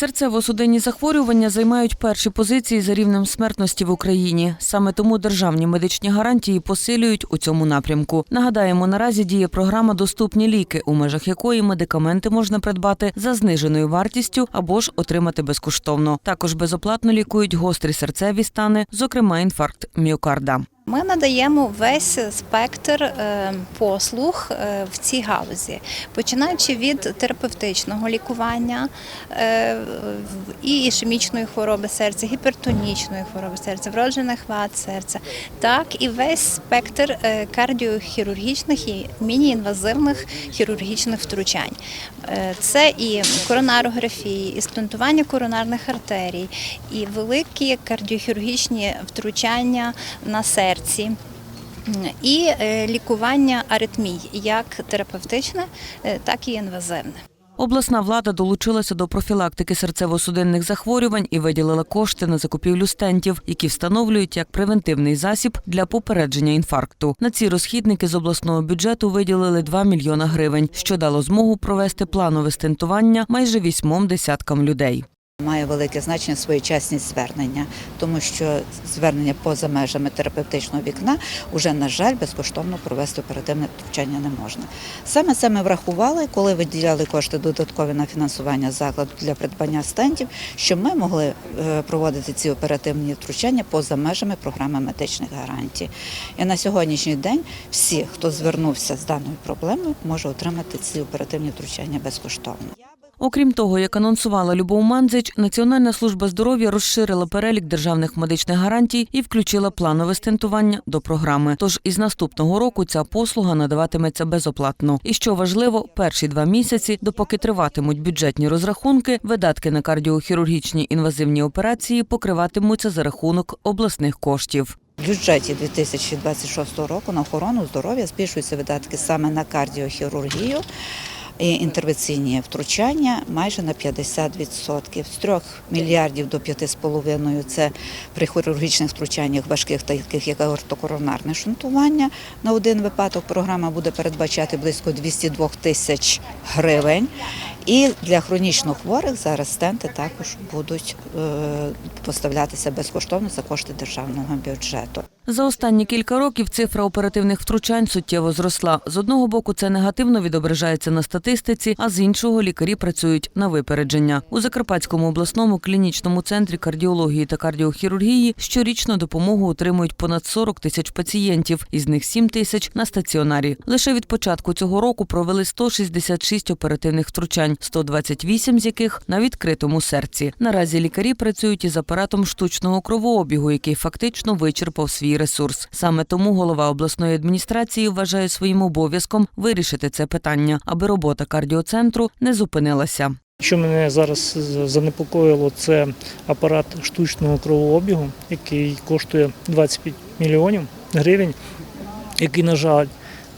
Серцево-судинні захворювання займають перші позиції за рівнем смертності в Україні. Саме тому державні медичні гарантії посилюють у цьому напрямку. Нагадаємо, наразі діє програма Доступні ліки, у межах якої медикаменти можна придбати за зниженою вартістю або ж отримати безкоштовно. Також безоплатно лікують гострі серцеві стани, зокрема інфаркт міокарда. Ми надаємо весь спектр е, послуг е, в цій галузі, починаючи від терапевтичного лікування е, і ішемічної хвороби серця, гіпертонічної хвороби серця, вроджених вад серця, так і весь спектр кардіохірургічних і міні-інвазивних хірургічних втручань. Це і коронарографії, і стентування коронарних артерій, і великі кардіохірургічні втручання на серці. І е, лікування аритмій, як терапевтичне, е, так і інвазивне. Обласна влада долучилася до профілактики серцево-судинних захворювань і виділила кошти на закупівлю стентів, які встановлюють як превентивний засіб для попередження інфаркту. На ці розхідники з обласного бюджету виділили 2 мільйона гривень, що дало змогу провести планове стентування майже вісьмом десяткам людей. Має велике значення своєчасність звернення, тому що звернення поза межами терапевтичного вікна вже, на жаль, безкоштовно провести оперативне втручання не можна. Саме це ми врахували, коли виділяли кошти додаткові на фінансування закладу для придбання стендів, що ми могли е, проводити ці оперативні втручання поза межами програми медичних гарантій. І на сьогоднішній день всі, хто звернувся з даною проблемою, може отримати ці оперативні втручання безкоштовно. Окрім того, як анонсувала Любов Мандзич, Національна служба здоров'я розширила перелік державних медичних гарантій і включила планове стентування до програми. Тож із наступного року ця послуга надаватиметься безоплатно. І що важливо, перші два місяці, допоки триватимуть бюджетні розрахунки, видатки на кардіохірургічні інвазивні операції покриватимуться за рахунок обласних коштів. В бюджеті 2026 року на охорону здоров'я збільшуються видатки саме на кардіохірургію інтервенційні втручання майже на 50%. З 3 мільярдів до 5,5 – це при хірургічних втручаннях важких, таких як аортокоронарне шунтування. На один випадок програма буде передбачати близько 202 тисяч гривень. І для хронічно хворих зараз стенти також будуть е, поставлятися безкоштовно за кошти державного бюджету. За останні кілька років цифра оперативних втручань суттєво зросла. З одного боку, це негативно відображається на статистиці, а з іншого лікарі працюють на випередження. У Закарпатському обласному клінічному центрі кардіології та кардіохірургії щорічно допомогу отримують понад 40 тисяч пацієнтів, із них 7 тисяч на стаціонарі. Лише від початку цього року провели 166 оперативних втручань, 128 з яких на відкритому серці. Наразі лікарі працюють із апаратом штучного кровообігу, який фактично вичерпав свій ресурс. Саме тому голова обласної адміністрації вважає своїм обов'язком вирішити це питання, аби робота кардіоцентру не зупинилася. Що мене зараз занепокоїло, це апарат штучного кровообігу, який коштує 25 мільйонів гривень, який, на жаль,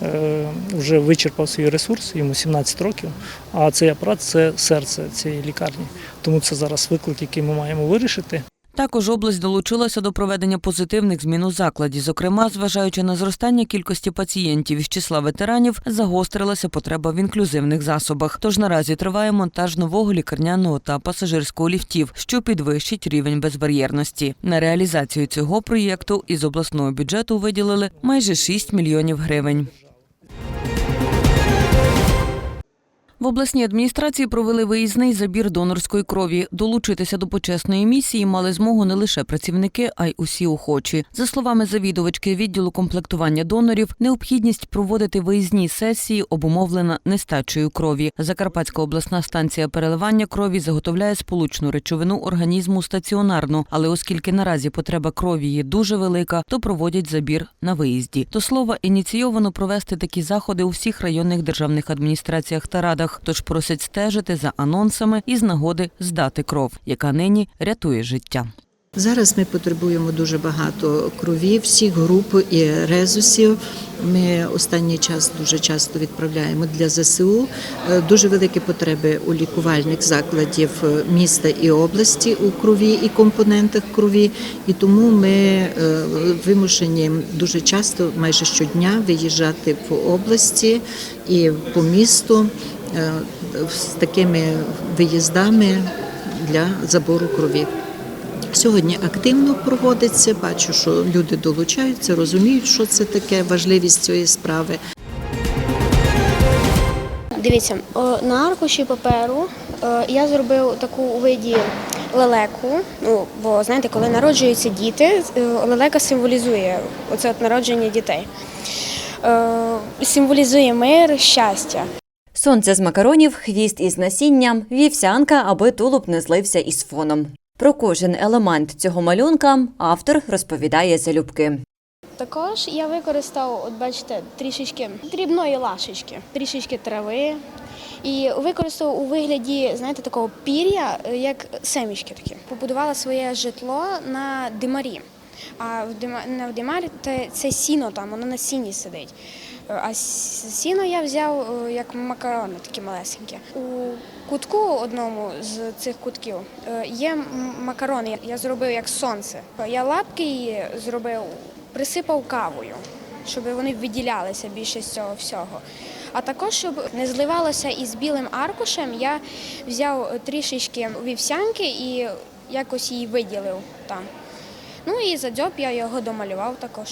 е, вже вичерпав свій ресурс, йому 17 років. А цей апарат це серце цієї лікарні. Тому це зараз виклик, який ми маємо вирішити. Також область долучилася до проведення позитивних змін у закладі. Зокрема, зважаючи на зростання кількості пацієнтів із числа ветеранів, загострилася потреба в інклюзивних засобах. Тож наразі триває монтаж нового лікарняного та пасажирського ліфтів, що підвищить рівень безбар'єрності. На реалізацію цього проєкту із обласного бюджету виділили майже 6 мільйонів гривень. В обласній адміністрації провели виїзний забір донорської крові. Долучитися до почесної місії мали змогу не лише працівники, а й усі охочі. За словами завідувачки відділу комплектування донорів, необхідність проводити виїзні сесії обумовлена нестачею крові. Закарпатська обласна станція переливання крові заготовляє сполучну речовину організму стаціонарно, але оскільки наразі потреба крові є дуже велика, то проводять забір на виїзді. До слова, ініційовано провести такі заходи у всіх районних державних адміністраціях та радах. Тож просять стежити за анонсами із нагоди здати кров, яка нині рятує життя. Зараз ми потребуємо дуже багато крові, всіх груп і резусів. Ми останній час дуже часто відправляємо для ЗСУ. Е, Дуже великі потреби у лікувальних закладів е, міста і області у крові і компонентах крові. І тому ми е, вимушені дуже часто, майже щодня, виїжджати в області і по місту з такими виїздами для забору крові. Сьогодні активно проводиться. Бачу, що люди долучаються, розуміють, що це таке, важливість цієї справи. Дивіться, на аркуші паперу е, я зробив таку у виді лелеку. Ну, бо знаєте, коли народжуються діти, е, лелека символізує оце от народження дітей. Е, Символізує мир, щастя. Сонце з макаронів, хвіст із насінням, вівсянка, аби тулуб не злився із фоном. Про кожен елемент цього малюнка автор розповідає залюбки. Також я використав, от бачите, трішечки дрібної лашечки, трішечки трави. І використав у вигляді, знаєте, такого пір'я, е, як семічки такі. Побудувала своє житло на димарі. А в дима, в димарі це сіно там, воно на сіні сидить. А сіно я взяв е, як макарони, такі малесенькі. У кутку одному з цих кутків е, є макарони. Я зробив як сонце. Я лапки її зробив, присипав кавою, щоб вони виділялися більше з цього всього. А також, щоб не зливалося із білим аркушем, я взяв трішечки вівсянки і якось її виділив там. Ну і за дзьоб я його домалював також.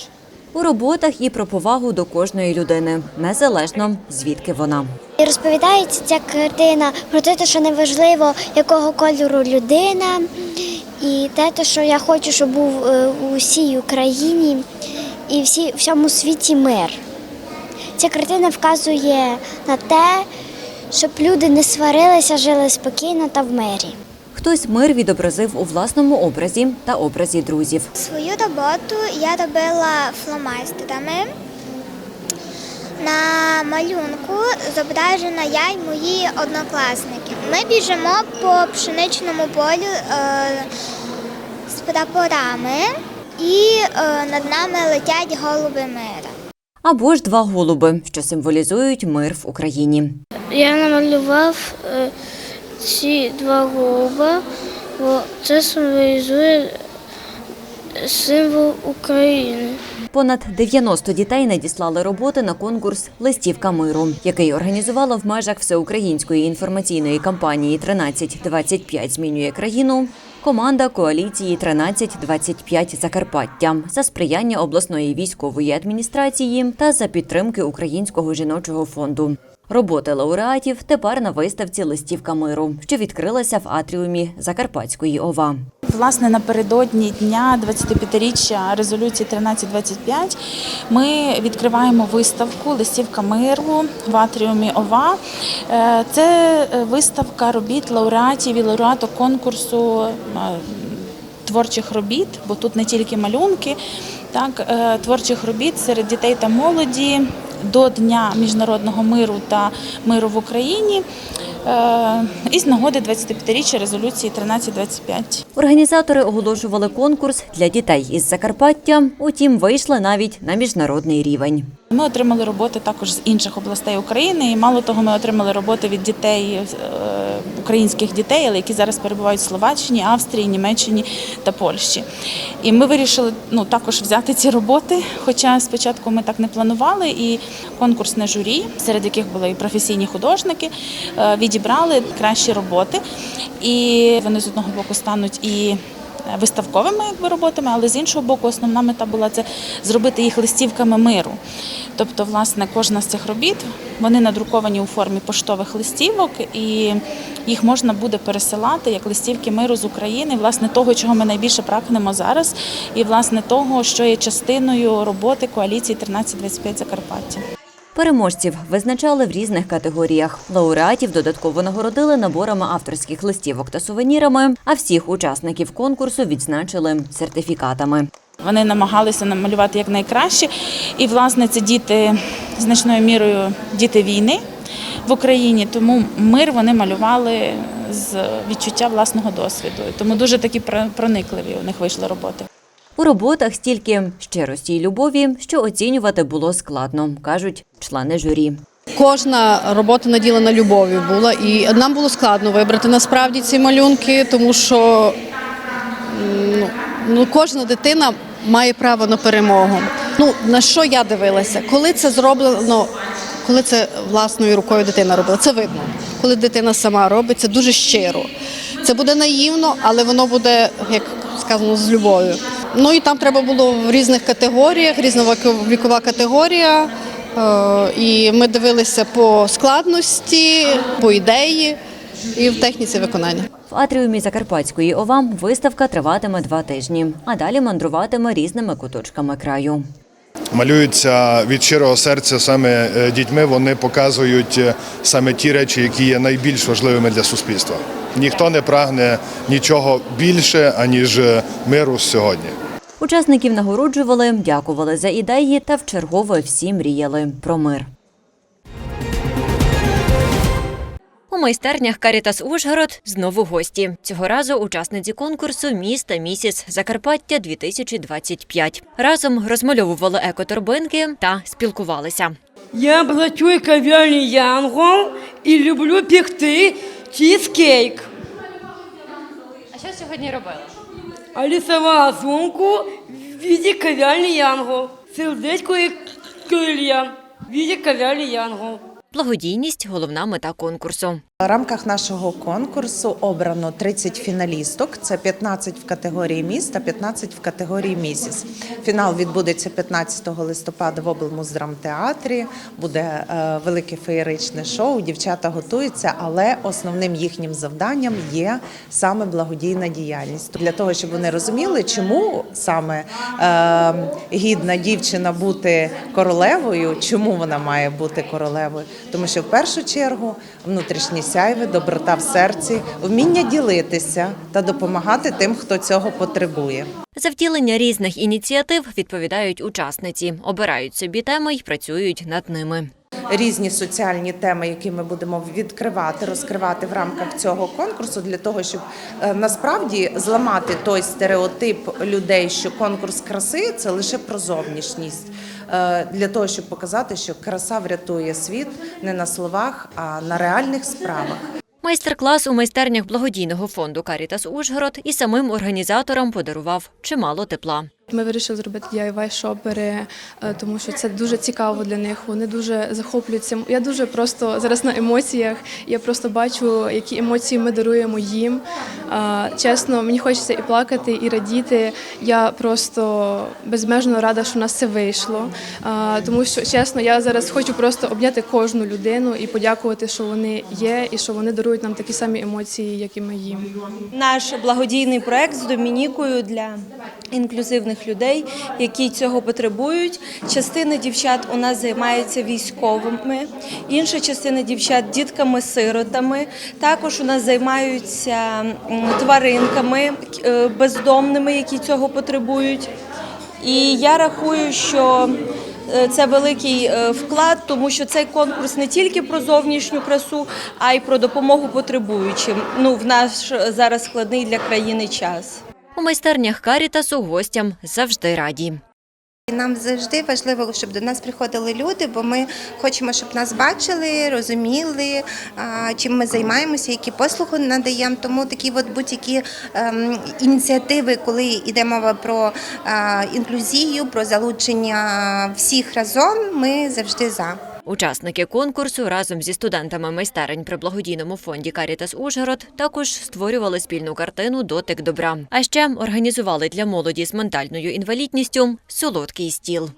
У роботах і про повагу до кожної людини, незалежно звідки вона. І розповідається ця картина про те, що неважливо, якого кольору людина, і те, що я хочу, щоб був е, у всій Україні і всі, всьому світі мир. Ця картина вказує на те, щоб люди не сварилися, жили спокійно та в мирі. Хтось мир відобразив у власному образі та образі друзів. Свою роботу я робила фломастерами. На малюнку зображена я й мої однокласники. Ми біжимо по пшеничному полю е, з прапорами, і е, над нами летять голуби мира. Або ж два голуби, що символізують мир в Україні. Я намалював е, ці два голуба, бо це символізує символ України. Понад 90 дітей надіслали роботи на конкурс Листівка миру, який організувала в межах всеукраїнської інформаційної кампанії «1325 змінює країну. Команда коаліції «1325 Закарпаття за сприяння обласної військової адміністрації та за підтримки Українського жіночого фонду. Роботи лауреатів тепер на виставці Листівка миру, що відкрилася в атріумі Закарпатської ОВА. Власне, напередодні дня 25-річчя резолюції 1325 ми відкриваємо виставку Листівка миру в атріумі ОВА. Е, Це виставка робіт лауреатів і лауреаток конкурсу е, творчих робіт, бо тут не тільки малюнки, так, е, творчих робіт серед дітей та молоді до Дня міжнародного миру та миру в Україні. Із І з нагоди 25-річчя резолюції 1325. Організатори оголошували конкурс для дітей із Закарпаття, утім, вийшли навіть на міжнародний рівень. Ми отримали роботи також з інших областей України, і мало того, ми отримали роботи від дітей е, українських дітей, але які зараз перебувають в Словаччині, Австрії, Німеччині та Польщі. І ми вирішили ну також взяти ці роботи. Хоча спочатку ми так не планували, і конкурсне журі, серед яких були і професійні художники, е, відібрали кращі роботи, і вони з одного боку стануть і виставковими якби, роботами, але з іншого боку, основна мета була це зробити їх листівками миру. Тобто, власне, кожна з цих робіт вони надруковані у формі поштових листівок, і їх можна буде пересилати як листівки миру з України, власне, того, чого ми найбільше прагнемо зараз, і власне того, що є частиною роботи коаліції 1325 Закарпаття. Переможців визначали в різних категоріях. Лауреатів додатково нагородили наборами авторських листівок та сувенірами, а всіх учасників конкурсу відзначили сертифікатами. Вони намагалися намалювати як найкраще. І, власне, це діти значною мірою діти війни в Україні. Тому мир вони малювали з відчуття власного досвіду. Тому дуже такі про- проникливі у них вийшли роботи. У роботах стільки щирості й любові, що оцінювати було складно, кажуть члени журі. Кожна робота наділена любов'ю була, і нам було складно вибрати насправді ці малюнки, тому що ну, ну, кожна дитина має право на перемогу. Ну на що я дивилася? Коли це зроблено, коли це власною рукою дитина робила, це видно. Коли дитина сама робить, це дуже щиро. Це Це буде наївно, але воно буде, як сказано, з любов'ю. Ну і там треба було в різних категоріях, різна вікова категорія. Е, І ми дивилися по складності, по ідеї і в техніці виконання. В атріумі Закарпатської ОВА виставка триватиме два тижні, а далі мандруватиме різними куточками краю. Малюються від щирого серця саме е, дітьми. Вони показують е, саме ті речі, які є найбільш важливими для суспільства. Ніхто не прагне нічого більше аніж е, миру сьогодні. Учасників нагороджували, дякували за ідеї та вчергове всі мріяли про мир. Майстернях Карітас Ужгород знову гості. Цього разу учасниці конкурсу Міс та місіс Закарпаття 2025 Разом розмальовували екоторбинки та спілкувалися. Я працюю кав'ярні Янгол і люблю пекти чізкейк. А що сьогодні робили? А лісова сумку в віді кав'ярні Янгол. Сердечко і крилья в віді кав'ярні Янгол. Благодійність головна мета конкурсу. В рамках нашого конкурсу обрано 30 фіналісток. Це 15 в категорії міс та 15 в категорії місіс. Фінал відбудеться 15 листопада в облмуздрамтеатрі. Буде е, велике феєричне шоу. Дівчата готуються, але основним їхнім завданням є саме благодійна діяльність. Для того, щоб вони розуміли, чому саме е, гідна дівчина бути королевою, чому вона має бути королевою. Тому що в першу чергу внутрішні сяйви, доброта в серці, вміння ділитися та допомагати тим, хто цього потребує. За втілення різних ініціатив відповідають учасниці, обирають собі теми й працюють над ними. Різні соціальні теми, які ми будемо відкривати, розкривати в рамках цього конкурсу, для того, щоб е, насправді зламати той стереотип людей, що конкурс краси це лише про зовнішність, для того, щоб показати, що краса врятує світ не на словах, а на реальних справах. Майстер-клас у майстернях благодійного фонду Карітас Ужгород і самим організаторам подарував чимало тепла. Ми вирішили зробити DIY шопери, е, тому що це дуже цікаво для них. Вони дуже захоплюються. Я дуже просто зараз на емоціях. Я просто бачу, які емоції ми даруємо їм. Чесно, мені хочеться і плакати, і радіти. Я просто безмежно рада, що в нас це вийшло. Тому що чесно, я зараз хочу просто обняти кожну людину і подякувати, що вони є, і що вони дарують нам такі самі емоції, як і ми їм. Наш благодійний проект з Домінікою для інклюзивних людей, які цього потребують. Частина дівчат у нас займається військовими, інша частина дівчат дітками-сиротами. Також у нас займаються тваринками е, бездомними, які цього потребують. І я рахую, що е, це великий е, вклад, тому що цей конкурс не тільки про зовнішню красу, а й про допомогу потребуючим. Ну в наш е, зараз складний для країни час. У майстернях Карітасу гостям завжди раді. Нам завжди важливо, щоб до нас приходили люди, бо ми хочемо, щоб нас бачили, розуміли, чим ми займаємося, які послуги надаємо. Тому такі от будь-які ем, ініціативи, коли йде мова про інклюзію, про залучення всіх разом, ми завжди за. Учасники конкурсу разом зі студентами майстерень при благодійному фонді Карітас Ужгород також створювали спільну картину Дотик добра. А ще організували для молоді з ментальною інвалідністю солодкий стіл.